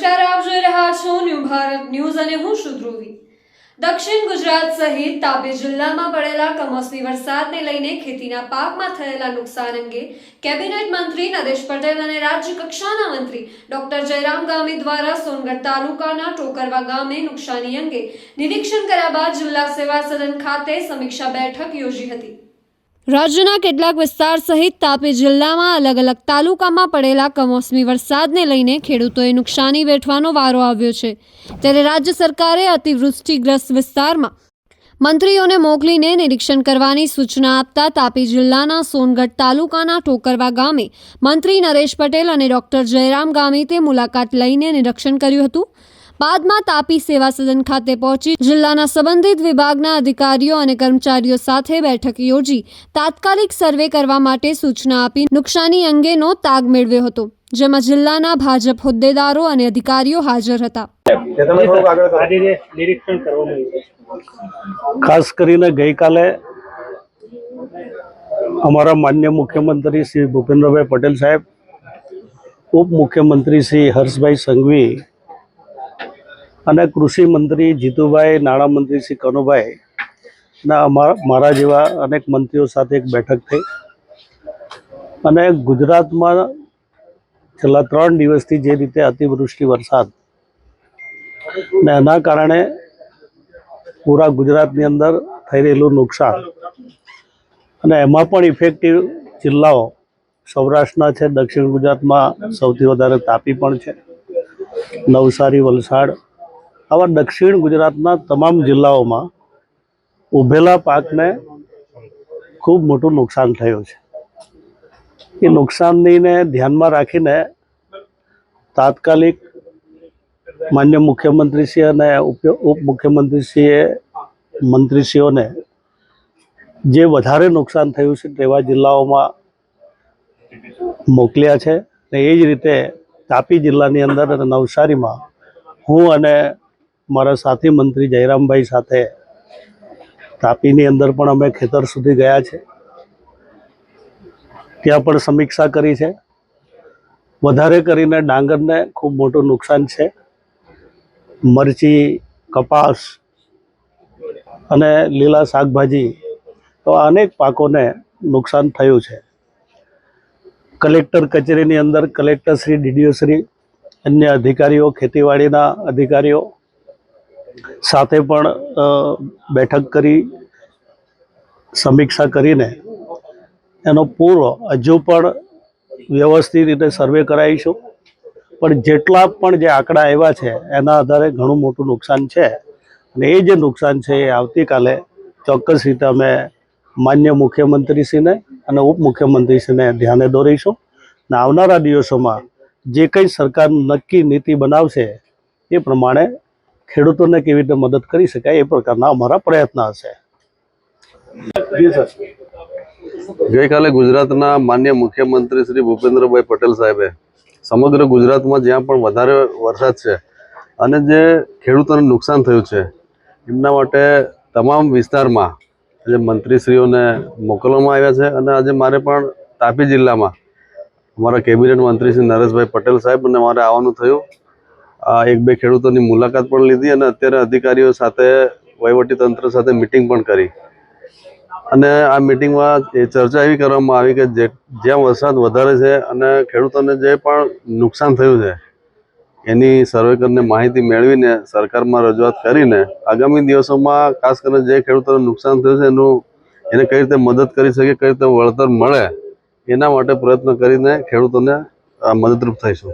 નમસ્કાર, આપ જોઈ રહ્યા છો ન્યૂ ભારત ન્યૂઝ અને હું છું ધ્રુવી. દક્ષિણ ગુજરાત સહિત તાપી જિલ્લામાં પડેલા કમોસમી વરસાદને લઈને ખેતીના પાકમાં થયેલા નુકસાન અંગે કેબિનેટ મંત્રી નરેશ પટેલ અને રાજ્ય કક્ષાના મંત્રી ડોક્ટર જયરામ ગામી દ્વારા સોનગઢ તાલુકાના ટોકરવા ગામે નુકસાની અંગે નિરીક્ષણ કર્યા બાદ જિલ્લા સેવા સદન ખાતે સમીક્ષા બેઠક યોજી હતી. રાજ્યના કેટલાક વિસ્તાર સહિત તાપી જિલ્લામાં અલગ અલગ તાલુકામાં પડેલા કમોસમી વરસાદને લઈને ખેડૂતોએ નુકસાની વેઠવાનો વારો આવ્યો છે. ત્યારે રાજ્ય સરકારે અતિવૃષ્ટિગ્રસ્ત વિસ્તારમાં મંત્રીઓને મોકલીને નિરીક્ષણ કરવાની સૂચના આપતા તાપી જિલ્લાના સોનગઢ તાલુકાના ઠોકરવા ગામે મંત્રી નરેશ પટેલ અને ડોક્ટર જયરામ ગામિતે મુલાકાત લઈને નિરીક્ષણ કર્યું હતું. બાદમાં તાપી સેવા સદન ખાતે પહોંચી જિલ્લાના સંબંધિત વિભાગના અધિકારીઓ અને કર્મચારીઓ સાથે બેઠક યોજી તાત્કાલિક સર્વે કરવા માટે સૂચના આપી નુકસાની અંગેનો તાગ મેળવ્યો હતો જેમાં જિલ્લાના ભાજપ હોદ્દેદારો અને અધિકારીઓ હાજર હતા. ખાસ કરીને ગઈકાલે અમારા માન્ય મુખ્યમંત્રી શ્રી ભૂપેન્દ્રભાઈ પટેલ સાહેબ ઉપ મુખ્યમંત્રી શ્રી હર્ષભાઈ સંઘવી અને કૃષિ મંત્રી જીતુભાઈ નાણામંત્રી શ્રી કનુભાઈ ના મારા જેવા અનેક મંત્રીઓ સાથે એક બેઠક થઈ. અને ગુજરાતમાં છેલ્લા ત્રણ દિવસથી જે રીતે અતિવૃષ્ટિ વરસાદ ને એના કારણે પૂરા ગુજરાતની અંદર થઈ રહેલું નુકસાન અને એમાં પણ ઇફેક્ટિવ જિલ્લાઓ સૌરાષ્ટ્રના છે, દક્ષિણ ગુજરાતમાં સૌથી વધારે તાપી પણ છે. નવસારી, વલસાડ આવા દક્ષિણ ગુજરાતના તમામ જિલ્લાઓમાં ઉભેલા પાકને ખૂબ મોટું નુકસાન થયું છે. એ નુકસાનને ધ્યાનમાં રાખીને તાત્કાલિક માન્ય મુખ્યમંત્રીશ્રી અને ઉપ- ઉપમુખ્યમંત્રીશ્રીએ મંત્રીશ્રીઓને જે વધારે નુકસાન થયું છે તેવા જિલ્લાઓમાં મોકલ્યા છે. ને એ જ રીતે તાપી જિલ્લાની અંદર અને નવસારીમાં હું અને મારા સાથી મંત્રી જયરામભાઈ સાથે તાપીની અંદર પણ અમે ખેતર સુધી ગયા છે. ત્યાં પણ સમીક્ષા કરી છે. વધારે કરીને ડાંગરને ખૂબ મોટું નુકસાન છે. મરચી, કપાસ અને લીલા શાકભાજી તો અનેક પાકોને નુકસાન થયું છે. કલેક્ટર કચેરીની અંદર કલેક્ટર શ્રી, ડીડીઓ અન્ય અધિકારીઓ, ખેતીવાડીના અધિકારીઓ સાથે પણ બેઠક કરી, સમીક્ષા કરીને એનો પૂરો હજુ પણ વ્યવસ્થિત રીતે સર્વે કરાવીશું. પણ જેટલા પણ જે આંકડા આવ્યા છે, એના આધારે ઘણું મોટું નુકસાન છે. અને એ જે નુકસાન છે એ આવતીકાલે ચોક્કસ રીતે અમે માન્ય મુખ્યમંત્રીશ્રીને અને ઉપમુખ્યમંત્રીશ્રીને ધ્યાને દોરીશું. અને આવનારા દિવસોમાં જે કંઈ સરકાર નક્કી નીતિ બનાવશે, એ પ્રમાણે ખેડૂતોને કેવી રીતે મદદ કરી શકાય એ પ્રકારના અમારા પ્રયત્ન હશે. ગઈકાલે ગુજરાતના માન્ય મુખ્યમંત્રી શ્રી ભૂપેન્દ્રભાઈ પટેલ સાહેબે સમગ્ર ગુજરાતમાં જ્યાં પણ વધારે વરસાદ છે અને જે ખેડૂતોને નુકસાન થયું છે એમના માટે તમામ વિસ્તારમાં આજે મંત્રીશ્રીઓને મોકલવામાં આવ્યા છે અને આજે મારે પણ તાપી જિલ્લામાં અમારા કેબિનેટ મંત્રી શ્રી નરેશભાઈ પટેલ સાહેબ અને મારે આવવાનું થયું. એક બે ખેડૂતોની મુલાકાત પણ લીધી અને અત્યારે અધિકારીઓ સાથે વહીવટી તંત્ર સાથે મિટિંગ પણ કરી. અને આ મિટિંગમાં એ ચર્ચા એવી કરવામાં આવી કે જે જ્યાં વરસાદ વધારે છે અને ખેડૂતોને જે પણ નુકસાન થયું છે, એની સર્વે કરીને માહિતી મેળવીને સરકારમાં રજૂઆત કરીને આગામી દિવસોમાં ખાસ કરીને જે ખેડૂતોને નુકસાન થયું છે એનું એને કઈ રીતે મદદ કરી શકે કઈ રીતે વળતર મળે, એના માટે પ્રયત્ન કરીને ખેડૂતોને મદદરૂપ થઈશું.